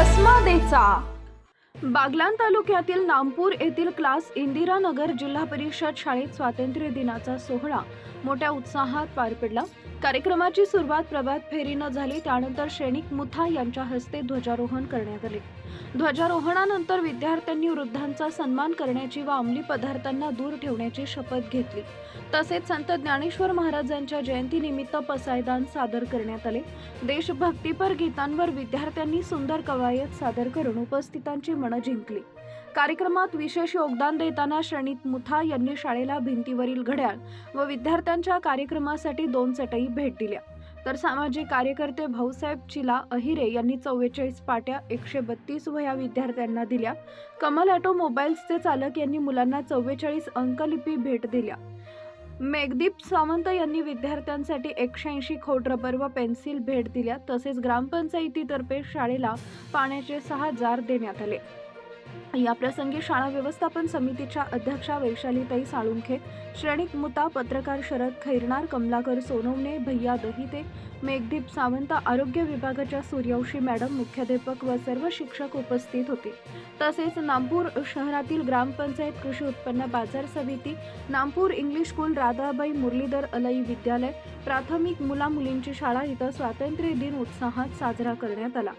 शाळेचा बागलान तालुक्यातील नामपूर येथील क्लास इंदिरानगर जिल्हा परिषद शाळेत स्वातंत्र्य दिनाचा सोहळा मोठ्या उत्साहात पार पडला. कार्यक्रमाची सुरुवात प्रभात फेरीनं झाली. त्यानंतर श्रेणिक मुथा यांच्या हस्ते ध्वजारोहण करण्यात आले. ध्वजारोहणानंतर विद्यार्थ्यांनी वृद्धांचा सन्मान करण्याची व अंमली पदार्थांना दूर ठेवण्याची शपथ घेतली. तसेच संत ज्ञानेश्वर महाराजांच्या जयंतीनिमित्त पसायदान सादर करण्यात आले. देशभक्तीपर गीतांवर विद्यार्थ्यांनी सुंदर कवायत सादर करून उपस्थितांची मनं जिंकली. कार्यक्रमात विशेष योगदान देताना श्रेणीत मुथा यांनी शाळेला भिंतीवरील घड्याळ व विद्यार्थ्यांच्या कार्यक्रमासाठी दोन चटई भेट दिल्या. तर सामाजिक कार्यकर्ते भाऊसाहेब चिला अहिरे यांनी चव्वेचाळीस पाट्या एकशे बत्तीस वह्या विद्यार्थ्यांना दिल्या. कमल ऑटोमोबाईल्सचे चालक यांनी मुलांना चव्वेचाळीस अंकलिपी भेट दिल्या. मेघदीप सावंत यांनी विद्यार्थ्यांसाठी एकशे ऐंशी खोट रबर व पेन्सिल भेट दिल्या. तसेच ग्रामपंचायतीतर्फे शाळेला पाण्याचे सहा जार देण्यात आले. या प्रसंगी शाळा व्यवस्थापन समितीच्या अध्यक्षा वैशालीताई साळुंखे श्रेणिक मुता पत्रकार शरद खैरनार कमलाकर सोनवणे भैया दहिते मेघदीप सावंत आरोग्य विभागाच्या सूर्यवशी मॅडम मुख्याध्यापक व सर्व शिक्षक उपस्थित होते. तसेच नागपूर शहरातील ग्रामपंचायत कृषी उत्पन्न बाजार समिती नागपूर इंग्लिश स्कूल राधाबाई मुरलीधर अलई विद्यालय प्राथमिक मुला मुलींची शाळा इथं स्वातंत्र्य दिन उत्साहात साजरा करण्यात आला.